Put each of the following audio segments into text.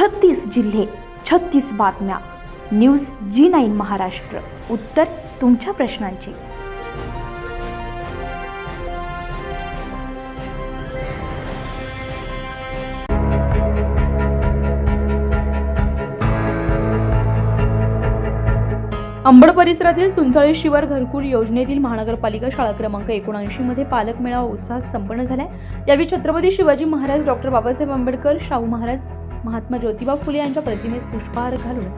छत्तीस जिल्हे छत्तीस बातम्या. News G nine Maharashtra. उत्तर तुमच्या प्रश्नांची. अंबड परिसरातील चुंचाळी शिवार घरकुल योजनेतील महानगरपालिका शाळा क्रमांक एकोणऐंशी मध्ये पालक मेळावा उत्साहात संपन्न झालाय. यावेळी छत्रपती शिवाजी महाराज डॉक्टर बाबासाहेब आंबेडकर शाहू महाराज महात्मा ज्योतिबा फुले यांच्या प्रतिमेस पुष्पहार घालून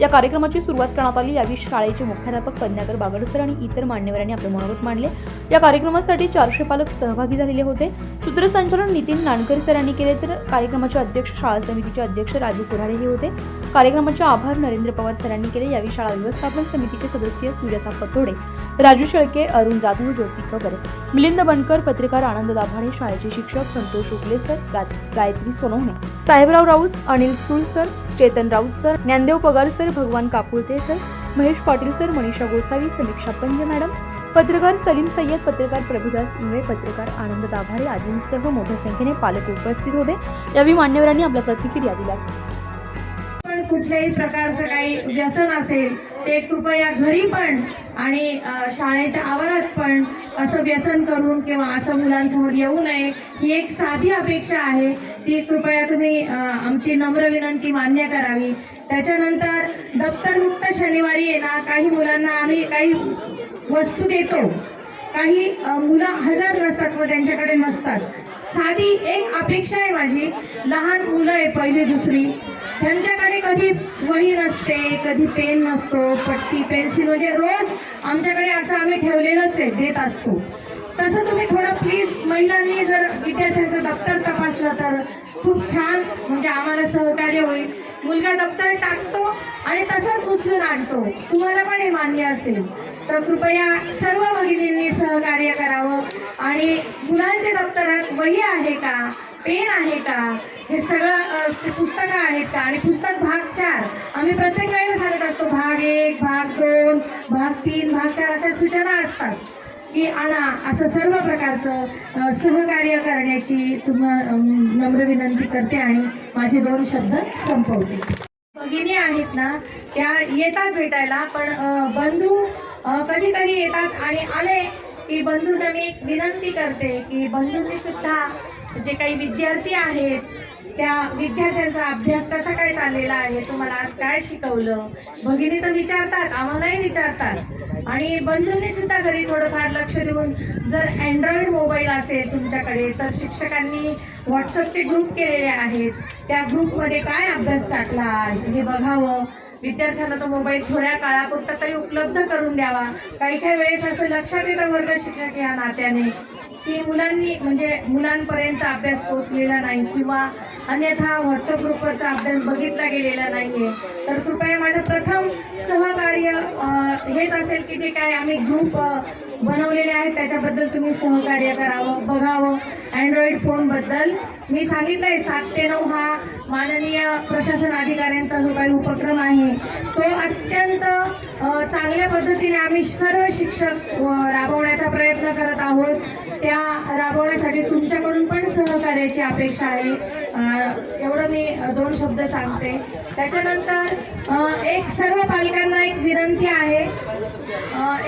या कार्यक्रमाची सुरुवात करण्यात आली. यावेळी शाळेचे मुख्याध्यापक पद्माकर बागडसर आणि इतर मान्यवरांनी आपले मनोगत मांडले. या कार्यक्रमासाठी चारशे पालक सहभागी झालेले होते. सूत्रसंचालन नितीन नानकर सरांनी केले तर कार्यक्रमाचे अध्यक्ष शाळा समितीचे अध्यक्ष राजू कुऱ्हाडे हे होते. कार्यक्रमाचे आभार नरेंद्र पवार सरांनी केले. यावेळी शाळा व्यवस्थापन समितीचे सदस्य सुजाता पतोडे राजू शेळके अरुण जाधव ज्योती कबर मिलिंद बनकर पत्रकार आनंद दाभाडे शाळेचे शिक्षक Santosh Ukale sir Gayatri Sonawane Sahebrao Raut Anil Sul sir Chetan Raut sir Dnyandev Pagar sir Bhagwan Kakulte sir Mahesh Patil sir Manisha Gosavi Samiksha Panje madam पत्रकार सलीम सय्यद पत्रकार प्रभुदास इंगळे पत्रकार आनंद दाभाडे आदींसह मोठ्या संख्येने पालक उपस्थित होते. यावेळी मान्यवरांनी आपल्या प्रतिक्रिया दिल्या. पण कुठल्याही प्रकारचं काही व्यसन असेल ते कृपया घरी पण आणि शाळेच्या आवारात पण असं व्यसन करून किंवा असं मुलांसमोर येऊ नये ही एक साधी अपेक्षा आहे. ती कृपया तुम्ही आमची नम्र विनंती मान्य करावी. त्याच्यानंतर दप्तरमुक्त शनिवारी येणार. काही मुलांना आम्ही काही वस्तू देतो. काही मुलं हजर नसतात व त्यांच्याकडे नसतात. साधी एक अपेक्षा आहे माझी. लहान मुलं आहे पहिली दुसरी. त्यांच्याकडे कधी वही नसते कधी पेन नसतो पट्टी पेन्सिल म्हणजे रोज आमच्याकडे असं आम्ही ठेवलेलंच आहे देत असतो. तसं तुम्ही थोडं प्लीज महिलांनी जर विद्यार्थ्यांचं दप्तर तपासलं तर खूप छान म्हणजे आम्हाला सहकार्य होईल. मुलगा दप्तर टाकतो आणि तसंच उचलून आणतो. तुम्हाला पण हे मान्य असेल. तर कृपया सर्व भगिनींनी सहकार्य करावं. आणि मुलांच्या दप्तरात वही आहे का? पेन आहे का? हे सगळं ते पुस्तकं आहेत का? आणि पुस्तक भाग चार आम्ही प्रत्येक वेळेला सांगत असतो भाग एक भाग दोन भाग तीन भाग चार अशा सूचना असतात की आणा असं सर्व प्रकारचं सहकार्य करण्याची तुम्हा नम्र विनंती करते आणि माझे दोन शब्द संपवते. भगिनी आहेत ना त्या येतात भेटायला पण बंधू कधी कधी येतात आणि आले की बंधूंना मी एक विनंती करते की बंधूंनी सुद्धा जे काही विद्यार्थी आहेत त्या विद्यार्थ्यांचा अभ्यास कसा काय चाललेला आहे तुम्हाला आज काय शिकवलं? भगिनी तर विचारतात आम्हालाही विचारतात. आणि बंधूंनी सुद्धा घरी थोडंफार लक्ष देऊन जर अँड्रॉइड मोबाईल असेल तुमच्याकडे तर शिक्षकांनी व्हॉट्सअपचे ग्रुप केलेले आहेत. त्या ग्रुपमध्ये काय अभ्यास टाकला? हे बघावं. विद्यार्थ्यांना तो मोबाईल थोड्या काळापुरता तरी उपलब्ध करून द्यावा. काही काही वेळेस असं लक्षात येतं वर्ग शिक्षक या नात्याने की मुलांनी म्हणजे मुलांपर्यंत अभ्यास पोहोचलेला नाही किंवा अन्यथा व्हॉट्सअप ग्रुपवरचा अभ्यास बघितला गेलेला नाहीये. तर कृपया माझं प्रथम सहकार्य हेच असेल की जे काय आम्ही ग्रुप बनवलेले आहेत. त्याच्याबद्दल तुम्ही सहकार्य करावं बघावं. अँड्रॉइड फोनबद्दल मी सांगितलंय सात ते नऊ हा माननीय प्रशासन अधिकाऱ्यांचा जो काही उपक्रम आहे तो अत्यंत चांगल्या पद्धतीने आम्ही सर्व शिक्षक राबवण्याचा प्रयत्न करत आहोत. त्या राबवण्यासाठी तुमच्याकडून पण सहकार्याची अपेक्षा आहे. एवढं मी दोन शब्द सांगते. त्याच्यानंतर एक सर्व पालकांना एक विनंती आहे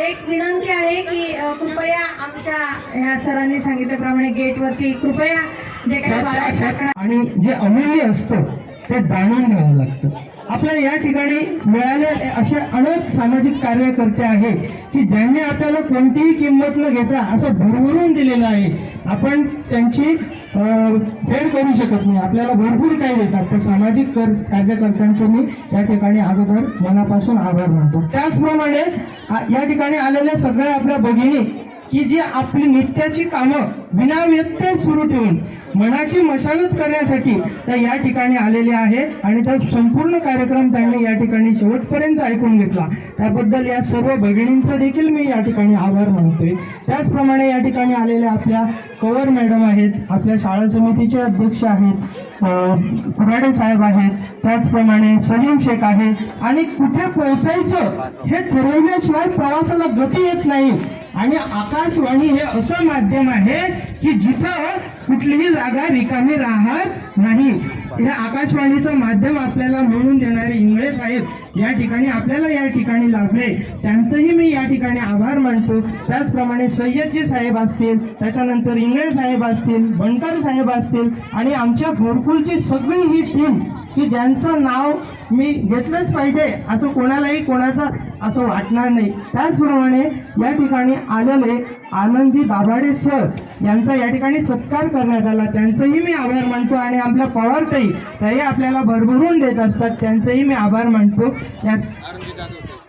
एक विनंती आहे की कृपया आमच्या ह्या सरांनी सांगितल्याप्रमाणे गेटवरती कृपया जे काही आणि जे अमूल्य असतं ते जाणून घ्यावं लागतं. आपल्या या ठिकाणी मिळाले असे अनेक सामाजिक कार्यकर्ते आहेत की ज्यांनी आपल्याला कोणतीही किंमत न घेता असं भरभरून दिलेलं आहे. आपण त्यांची फेड करू शकत नाही. आपल्याला भरपूर काही देतात. तर सामाजिक कर कार्यकर्त्यांचे मी या ठिकाणी अगोदर मनापासून आभार मानतो. त्याचप्रमाणे या ठिकाणी आलेल्या सगळ्या आपल्या भगिनी की जी आपली नित्याची कामं विनाव्यत्यय सुरू ठेवून मनाची मशागत करण्यासाठी त्या या ठिकाणी आलेल्या आहेत आणि त्या संपूर्ण कार्यक्रम त्यांनी या ठिकाणी शेवटपर्यंत ऐकून घेतला. त्याबद्दल या सर्व भगिनींचं देखील मी या ठिकाणी आभार मानतोय. त्याचप्रमाणे या ठिकाणी आलेल्या आपल्या कवर मॅडम आहेत आपल्या शाळा समितीचे अध्यक्ष आहेत कुराडे साहेब आहेत त्याचप्रमाणे सलीम शेख आहे. आणि कुठे पोहोचायचं हे ठरवल्याशिवाय प्रवासाला गती येत नाही. आणि आकाशवाणी हे असं माध्यम आहे की जिथं कुठलीही जागा रिकामी राहत नाही. हे आकाशवाणीचं माध्यम आपल्याला मिळून देणारे इंगळे साहेब या ठिकाणी आपल्याला या ठिकाणी लाभले. त्यांचंही मी या ठिकाणी आभार मानतो. त्याचप्रमाणे सय्यदजी साहेब असतील त्याच्यानंतर इंगळे साहेब असतील बनकर साहेब असतील आणि आमच्या घोरकुलची सगळी ही टीम की ज्यांचं नाव मी घेतलंच पाहिजे असं कोणालाही कोणाचं असं वाटणार नाही. त्याचप्रमाणे या ठिकाणी आलेले आनंदजी दाभाडे सर यांचा या ठिकाणी सत्कार करण्यात आला. त्यांचंही मी आभार मानतो आणि आपल्या पवारताई त्याही आपल्याला भरभरून देत असतात. त्यांचंही मी आभार मानतो. या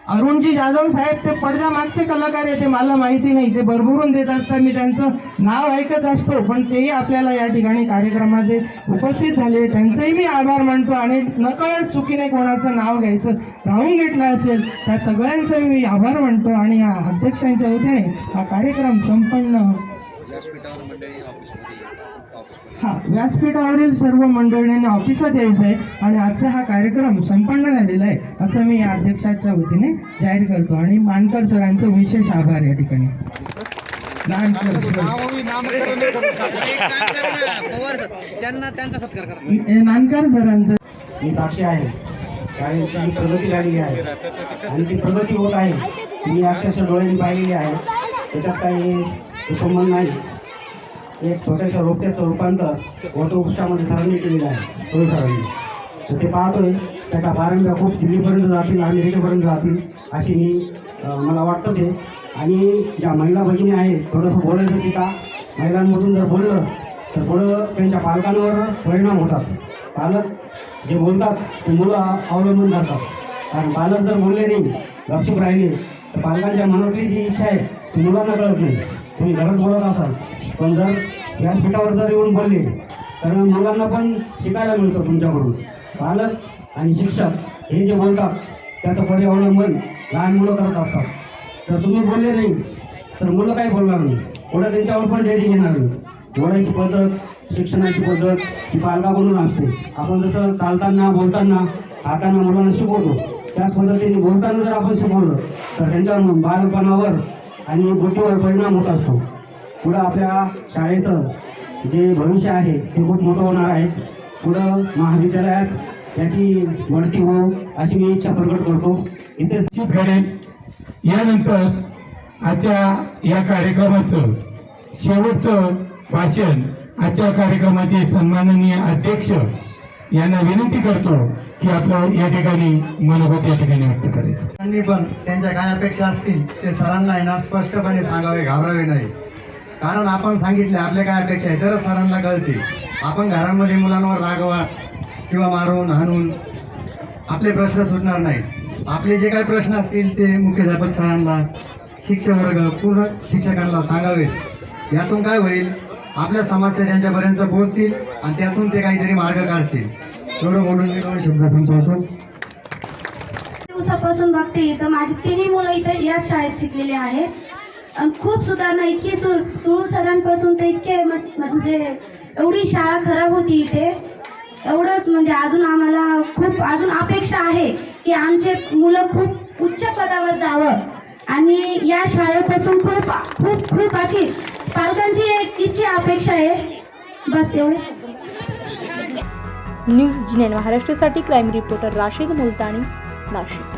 अरुणजी जाधव साहेब ते पडद्या मागचे कलाकार आहे ते मला माहिती नाही. ते भरभरून देत असतात. मी त्यांचं नाव ऐकत असतो पण तेही आपल्याला या ठिकाणी कार्यक्रमामध्ये उपस्थित झाले. त्यांचंही मी आभार मानतो आणि नकळत चुकीने कोणाचं नाव घ्यायचं राहून घेतलं असेल त्या सगळ्यांचं मी आभार मानतो आणि या अध्यक्षांच्या वतीने हा कार्यक्रम संपन्न. हा व्यासपीठावरील सर्व मंडळींनी ऑफिसात यायचं आहे आणि आजचा हा कार्यक्रम संपन्न झालेला आहे असं मी या अध्यक्षाच्या वतीने जाहीर करतो. आणि मानकर सरांचं विशेष आभार या ठिकाणी. नानकर सरांचं मी साक्षी आहे. शाळेची प्रगती झालेली आहे. आणि ती प्रगती होत आहे. मी अक्षरशः डोळ्यांनी पाहिलेली आहे. त्याच्यात काही संबंध नाही. एक छोट्याशा रोपट्याचं रूपांतर वटवृक्षामध्ये सरांनी केलेलं आहे. सोय सरांनी तर ते पाहतोय त्याच्या पारंब्या खूप दिल्लीपर्यंत जातील अमेरिकेपर्यंत जातील अशी मी मला वाटतंच आहे. आणि ज्या महिला भगिनी आहेत थोडंसं बोलायचं शिका. महिलांमधून जर बोललं तर थोडं त्यांच्या पालकांवर परिणाम होतात. पालक जे बोलतात ते मुलं अवलंबून जातात. कारण पालक जर बोलले नाही गपचूप राहिले तर पालकांच्या मनातली जी इच्छा आहे ती मुलांना कळत नाही. तुम्ही घरात बोलत असाल. पण जर व्यासपीठावर जर येऊन बोलले तर मुलांना पण शिकायला मिळतं तुमच्याकडून. पालक आणि शिक्षक हे जे बोलतात त्याचं परिअवलंबन लहान मुलं करत असतात. तर तुम्ही बोलले नाही तर मुलं काही बोलणार नाही? पुढे त्यांच्यावर पण डेअरिंग येणार नाही. बोलायची पद्धत शिक्षणाची पद्धत ही पालकाकडून असते. आपण जसं चालताना बोलताना हाताना मुलांना शिकवतो त्याच पद्धतीने बोलताना जर आपण शिकवलं तर त्यांच्यावर बालपणावर आणि बुद्धीवर परिणाम होत असतो. पुढं आपल्या शाळेचं जे भविष्य आहे ते खूप मोठं होणार आहे. पुढं महाविद्यालयात त्याची वाढती हो अशी मी इच्छा प्रकट करतो. इथे निश्चित घडेल. यानंतर आजच्या या कार्यक्रमाचं शेवटचं भाषण आजच्या कार्यक्रमाचे सन्माननीय अध्यक्ष यांना विनंती करतो की आपलं या ठिकाणी मनोगत या ठिकाणी व्यक्त करायचं. त्यांनी पण त्यांच्या काय अपेक्षा असतील ते सरांना आहे ना स्पष्टपणे सांगावे घाबरावे नाही. कारण आपण सांगितले आपल्या काय अपेक्षा आहे तरच सरांना कळते. आपण घरांमध्ये मुलांवर रागवा किंवा मारून हाणून आपले प्रश्न सुटणार नाहीत आपले जे काही प्रश्न असतील ते मुख्याध्यापक सरांना शिक्षक वर्ग पूर्ण शिक्षकांना सांगावेत यातून काय होईल? आपल्या समस्या त्यांच्यापर्यंत पोहोचतील आणि त्यातून ते काहीतरी मार्ग काढतील. एवढं बोलून मी दोन शब्द संपवतो. दिवसापासून बघते इथं माझी तिन्ही मुलं इथं याच शाळेत शिकलेली आहेत खूप सुधारणा इतकी सुर सुरू सरांपासून तर इतके म्हणजे एवढी शाळा खराब होती इथे. एवढंच म्हणजे अजून आम्हाला खूप अजून अपेक्षा आहे की आमचे मुलं खूप उच्च पदावर जावं. आणि या शाळेपासून खूप खूप खूप अशी पालकांची एक इतकी अपेक्षा आहे. बस एवढे न्यूज जिनेन महाराष्ट्रासाठी क्राईम रिपोर्टर राशीद मुलतानी नाशिक.